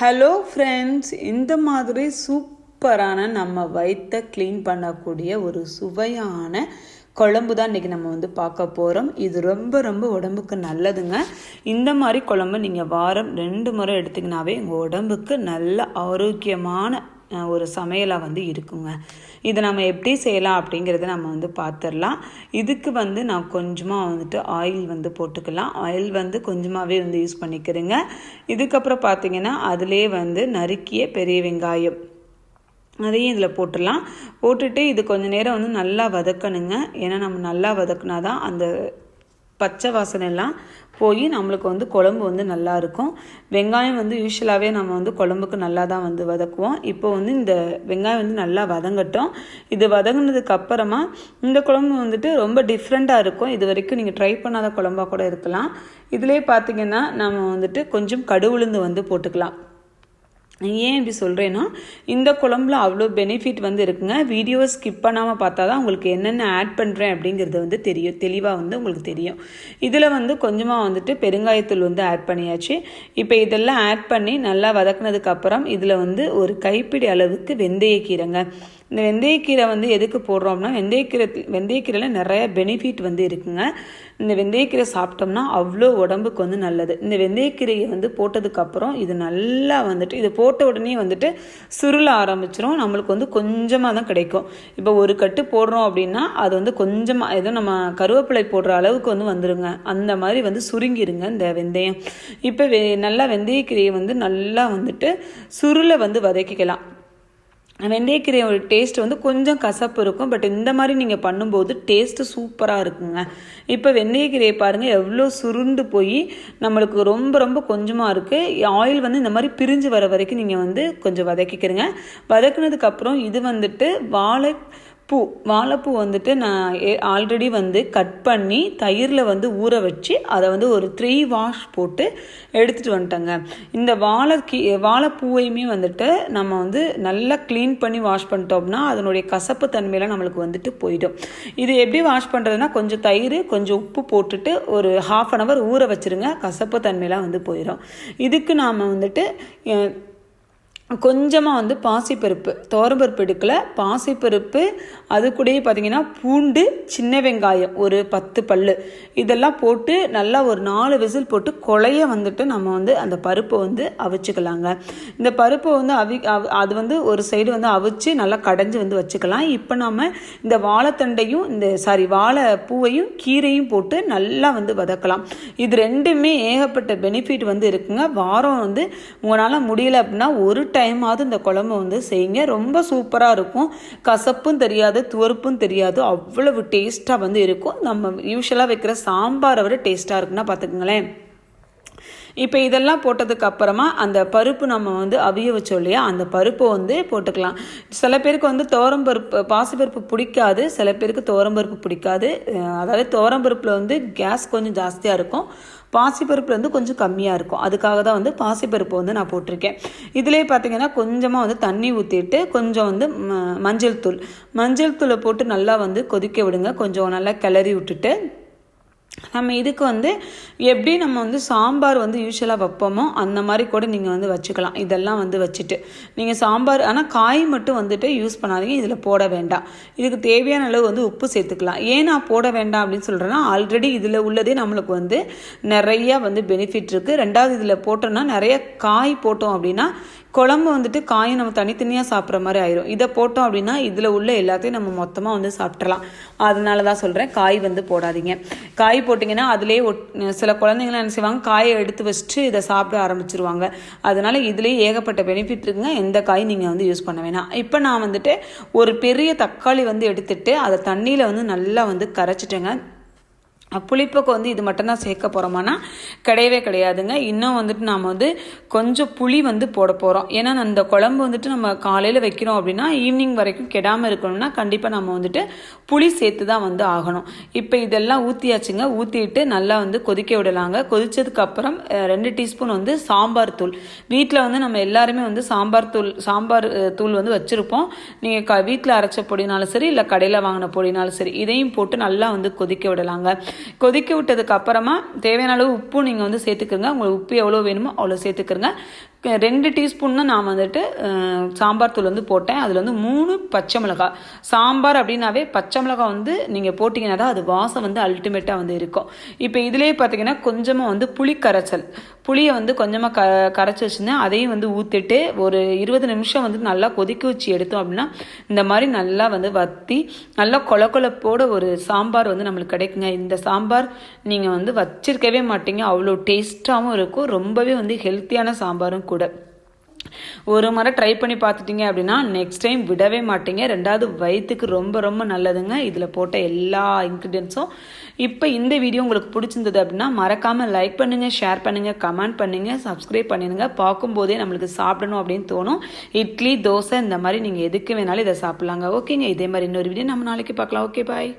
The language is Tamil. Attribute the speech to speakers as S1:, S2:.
S1: ஹலோ ஃப்ரெண்ட்ஸ் இந்த மாதிரி சூப்பரான நம்ம வயிற்ற க்ளீன் பண்ணக்கூடிய ஒரு சுவையான குழம்பு தான் இன்றைக்கி நம்ம வந்து பார்க்க போகிறோம் இது ரொம்ப ரொம்ப உடம்புக்கு நல்லதுங்க. இந்த மாதிரி குழம்பு நீங்கள் வாரம் ரெண்டு முறை எடுத்திங்கனாவே உங்கள் உடம்புக்கு நல்ல ஆரோக்கியமான ஒரு சமையலாக வந்து இருக்குங்க. இதை நம்ம எப்படி செய்யலாம் அப்படிங்கிறத நம்ம வந்து பார்த்துடலாம் இதுக்கு வந்து நான் கொஞ்சமாக வந்துட்டு ஆயில் வந்து போட்டுக்கலாம். ஆயில் வந்து கொஞ்சமாகவே வந்து யூஸ் பண்ணிக்கிறேங்க. இதுக்கப்புறம் பார்த்தீங்கன்னா அதிலே வந்து நறுக்கிய பெரிய வெங்காயம். அதையும் இதில் போட்டுடலாம். போட்டுட்டு இது கொஞ்ச நேரம் வந்து நல்லா வதக்கணுங்க. ஏன்னா நம்ம நல்லா வதக்குனா தான் அந்த பச்சை வாசனை எல்லாம் போய் நம்மளுக்கு வந்து குழம்பு வந்து நல்லா இருக்கும். வெங்காயம் வந்து யூஸ்வலாகவே நம்ம வந்து குழம்புக்கு நல்லா தான் வந்து வதக்குவோம். இப்போ வந்து இந்த வெங்காயம் வந்து நல்லா வதங்கட்டும். இது வதங்கினதுக்கு அப்புறமா இந்த குழம்பு வந்துட்டு ரொம்ப டிஃப்ரெண்ட்டாக இருக்கும். இது வரைக்கும் நீங்கள் ட்ரை பண்ணாத குழம்பா கூட இருக்கலாம். இதிலே பார்த்தீங்கன்னா நம்ம வந்துட்டு கொஞ்சம் கடுவுளுந்து வந்து போட்டுக்கலாம். ஏன் இப்படி சொல்கிறேன்னா இந்த குழம்புல அவ்வளோ பெனிஃபிட் வந்து இருக்குங்க. வீடியோவை ஸ்கிப் பண்ணாமல் பார்த்தா தான் உங்களுக்கு என்னென்ன ஆட் பண்ணுறேன் அப்படிங்கிறது வந்து தெரியும். தெளிவாக வந்து உங்களுக்கு தெரியும். இதில் வந்து கொஞ்சமாக வந்துட்டு பெருங்காயத்தூள் வந்து ஆட் பண்ணியாச்சு. இப்போ இதெல்லாம் ஆட் பண்ணி நல்லா வதக்குனதுக்கப்புறம் இதில் வந்து ஒரு கைப்பிடி அளவுக்கு வெந்தயக்கீரைங்க. இந்த வெந்தயக்கீரை வந்து எதுக்கு போடுறோம்னா வெந்தயக்கீரை வெந்தயக்கீரையில் நிறைய பெனிஃபிட் வந்து இருக்குங்க. இந்த வெந்தயக்கீரை சாப்பிட்டோம்னா அவ்வளோ உடம்புக்கு வந்து நல்லது. இந்த வெந்தயக்கீரையை வந்து போட்டதுக்கப்புறம் இது நல்லா வந்துட்டு இது போட்ட உடனே வந்துட்டு சுருள ஆரம்பிச்சிரும். நம்மளுக்கு வந்து கொஞ்சமாக தான் கிடைக்கும். இப்போ ஒரு கட்டு போடுறோம் அப்படின்னா அது வந்து கொஞ்சமாக ஏதோ நம்ம கருவேப்பிலை போடுற அளவுக்கு வந்து வந்துருங்க. அந்த மாதிரி வந்து சுருங்கிருங்க இந்த வெந்தயம். இப்போ வெ நல்லா வெந்தயக்கீரையை வந்து நல்லா வந்துட்டு சுருளை வந்து வதக்கிக்கலாம். வெந்தயக்கீரையோட டேஸ்ட் வந்து கொஞ்சம் கசப்பு இருக்கும் பட் இந்த மாதிரி நீங்கள் பண்ணும்போது டேஸ்ட்டு சூப்பராக இருக்குங்க. இப்போ வெந்தயக்கீரையை பாருங்கள் எவ்வளோ சுருண்டு போய் நம்மளுக்கு ரொம்ப ரொம்ப கொஞ்சமாக இருக்குது ஆயில் வந்து இந்த மாதிரி பிரிஞ்சு வர வரைக்கும் நீங்கள் வந்து கொஞ்சம் வதக்கிக்கிறங்க. வதக்குனதுக்கப்புறம் இது வந்துட்டு வாழை பூ வாழைப்பூ வந்துட்டு நான் ஆல்ரெடி வந்து கட் பண்ணி தயிரில் வந்து ஊற வச்சு அதை வந்து ஒரு த்ரீ வாஷ் போட்டு எடுத்துகிட்டு வந்துட்டேங்க. இந்த வாழை கீ வாழைப்பூவையுமே வந்துட்டு நம்ம வந்து நல்லா க்ளீன் பண்ணி வாஷ் பண்ணிட்டோம்னா அதனுடைய கசப்பு தன்மையெல்லாம் நம்மளுக்கு வந்துட்டு போயிடும். இது எப்படி வாஷ் பண்ணுறதுனா கொஞ்சம் தயிர் கொஞ்சம் உப்பு போட்டுட்டு ஒரு ஹாஃப் அன் ஹவர் ஊற வச்சுருங்க. கசப்பு தன்மையெல்லாம் வந்து போயிடும் இதுக்கு நாம் வந்துட்டு கொஞ்சமாக வந்து பாசிப்பருப்பு துவரம்பருப்பு எடுக்கல. பாசிப்பருப்பு அது கூடயே பார்த்தீங்கன்னா பூண்டு சின்ன வெங்காயம் ஒரு பத்து பல்லு. இதெல்லாம் போட்டு நல்லா ஒரு நாலு விசில் போட்டு கொலைய வந்துட்டு நம்ம வந்து அந்த பருப்பை வந்து அவிச்சுக்கலாங்க. இந்த பருப்பை வந்து அவி அது வந்து ஒரு சைடு வந்து அவிச்சு நல்லா கடைஞ்சி வந்து வச்சுக்கலாம். இப்போ நம்ம இந்த வாழைத்தண்டையும் இந்த சாரி வாழை பூவையும் கீரையும் போட்டு நல்லா வந்து வதக்கலாம். இது ரெண்டுமே ஏகப்பட்ட பெனிஃபிட் வந்து இருக்குங்க. வாரம் வந்து உங்களால் முடியல அப்படின்னா ஒரு டைமாவது இந்த குழம்பு வந்து செய்யுங்க. ரொம்ப சூப்பராக இருக்கும். கசப்பும் தெரியாது துவர்ப்பும் தெரியாது. அவ்வளவு டேஸ்ட்டாக வந்து இருக்கும். நம்ம யூஸ்வலாக வைக்கிற சாம்பாரை விட டேஸ்ட்டாக இருக்குன்னா பார்த்துக்குங்களேன். இப்போ இதெல்லாம் போட்டதுக்கு அப்புறமா அந்த பருப்பு நம்ம வந்து அவிய வச்சோம் இல்லையா? அந்த பருப்பை வந்து போட்டுக்கலாம். சில பேருக்கு வந்து தோரம்பருப்பு பாசிப்பருப்பு பிடிக்காது. சில பேருக்கு தோரம்பருப்பு பிடிக்காது. அதாவது தோரம்பருப்பில் வந்து கேஸ் கொஞ்சம் ஜாஸ்தியாக இருக்கும். பாசிப்பருப்பு வந்து கொஞ்சம் கம்மியாக இருக்கும். அதுக்காக தான் வந்து பாசிப்பருப்பு வந்து நான் போட்டிருக்கேன். இதிலே பார்த்தீங்கன்னா கொஞ்சமாக வந்து தண்ணி ஊற்றிட்டு கொஞ்சம் வந்து ம- மஞ்சள் தூள். மஞ்சள் தூளை போட்டு நல்லா வந்து கொதிக்க விடுங்க. கொஞ்சம் நல்லா கிளறி விட்டுட்டு நம்ம இதுக்கு வந்து எப்படி நம்ம வந்து சாம்பார் வந்து யூஸ்வலாக வைப்போமோ அந்த மாதிரி கூட நீங்கள் வந்து வச்சுக்கலாம். இதெல்லாம் வந்து வச்சுட்டு. நீங்கள் சாம்பார் ஆனால் காய் மட்டும் வந்துட்டு யூஸ் பண்ணாதீங்க. இதில் போட வேண்டாம். இதுக்கு தேவையான அளவு வந்து உப்பு சேர்த்துக்கலாம். ஏன் நான் போட வேண்டாம் அப்படின்னு சொல்கிறேன்னா ஆல்ரெடி இதில் உள்ளதே நம்மளுக்கு வந்து நிறையா வந்து பெனிஃபிட் இருக்குது ரெண்டாவது இதில் போட்டோம்னா நிறைய காய் போட்டோம் அப்படின்னா குழம்பு வந்துட்டு காயை நம்ம தனித்தனியாக சாப்பிட்ற மாதிரி ஆயிரும். இதை போட்டோம் அப்படின்னா இதில் உள்ள எல்லாத்தையும் நம்ம மொத்தமாக வந்து சாப்பிட்றலாம் அதனால தான் சொல்கிறேன் காய் வந்து போடாதீங்க. காய் போட்டிங்கன்னா அதிலே ஒட் சில குழந்தைங்களாம் என்ன செய்வாங்க காயை எடுத்து வச்சுட்டு இதை சாப்பிட ஆரம்பிச்சிருவாங்க. அதனால இதுலேயே ஏகப்பட்ட பெனிஃபிட் இருக்குங்க. எந்த காய் நீங்கள் வந்து யூஸ் பண்ண வேணாம். இப்போ நான் வந்துட்டு ஒரு பெரிய தக்காளி வந்து எடுத்துட்டு அதை தண்ணியில் வந்து நல்லா வந்து கரைச்சிட்டேங்க. புளிப்புக்கு வந்து இது மட்டும்தான் சேர்க்க போகிறோமானா கிடையவே கிடையாதுங்க. இன்னும் வந்துட்டு நாம் வந்து கொஞ்சம் புளி வந்து போட போகிறோம் ஏன்னா அந்த குழம்பு வந்துட்டு நம்ம காலையில் வைக்கிறோம் அப்படின்னா ஈவினிங் வரைக்கும் கெடாமல் இருக்கணும்னா கண்டிப்பாக நம்ம வந்துட்டு புளி சேர்த்து தான் வந்து ஆகணும். இப்போ இதெல்லாம் ஊற்றியாச்சுங்க ஊற்றிட்டு நல்லா வந்து கொதிக்க விடலாங்க. கொதித்ததுக்கப்புறம் ரெண்டு டீஸ்பூன் வந்து சாம்பார் தூள். வீட்டில் வந்து நம்ம எல்லாருமே வந்து சாம்பார் தூள் சாம்பார் தூள் வந்து வச்சுருப்போம். நீங்கள் க வீட்டில் அரைச்ச பொடினாலும் சரி இல்லை கடையில் வாங்கின பொடினாலும் சரி இதையும் போட்டு நல்லா வந்து கொதிக்க விடலாங்க. கொதிக்க விட்டதுக்கு அப்புறமா தேவையான அளவு உப்பும் நீங்கள் வந்து சேர்த்துக்கிறங்க உங்களுக்கு உப்பு எவ்வளோ வேணுமோ அவ்வளோ சேர்த்துக்கிறங்க ரெண்டு டீஸ்பூன் தான் நான் வந்துட்டு சாம்பார் தூள் வந்து போட்டேன். அதில் வந்து மூணு பச்சை மிளகாய். சாம்பார் அப்படின்னாவே பச்சை மிளகாய் வந்து நீங்கள் போட்டிங்கன்னா தான் அது வாசம் வந்து அல்டிமேட்டாக வந்து இருக்கும். இப்போ இதுலேயே பார்த்தீங்கன்னா கொஞ்சமாக வந்து புளி கரைச்சல். புளியை வந்து கொஞ்சமாக க கரைச்சி வச்சுருந்தேன். அதையும் வந்து ஊற்றிட்டு ஒரு இருபது நிமிஷம் வந்து நல்லா கொதிக்க வச்சு எடுத்தோம் அப்படின்னா இந்த மாதிரி நல்லா வந்து வத்தி நல்லா கொல கொலப்போட ஒரு சாம்பார் வந்து நம்மளுக்கு கிடைக்குங்க. இந்த சாம்பார் நீங்கள் வந்து வச்சிருக்கவே மாட்டீங்க. அவ்வளோ டேஸ்ட்டாகவும் இருக்கும். ரொம்பவே வந்து ஹெல்த்தியான சாம்பாரும் கூட. ஒரு முறை ட்ரை பண்ணி பார்த்துட்டீங்க அப்படின்னா நெக்ஸ்ட் டைம் விடவே மாட்டீங்க. ரெண்டாவது வயிற்றுக்கு ரொம்ப ரொம்ப நல்லதுங்க. இதில் போட்ட எல்லா இன்க்ரீடியன்ஸும் இப்போ இந்த வீடியோ உங்களுக்கு பிடிச்சிருந்தது அப்படின்னா மறக்காமல் லைக் பண்ணுங்கள் ஷேர் பண்ணுங்கள் கமெண்ட் பண்ணுங்கள் சப்ஸ்கிரைப் பண்ணிடுங்க. பார்க்கும்போதே நம்மளுக்கு சாப்பிடணும் அப்படின்னு தோணும். இட்லி தோசை இந்த மாதிரி நீங்கள் எதுக்கு வேணாலும் இதை சாப்பிட்லாங்க. ஓகேங்க இதே மாதிரி இன்னொரு வீடியோ நம்ம நாளைக்கு பார்க்கலாம். Okay bye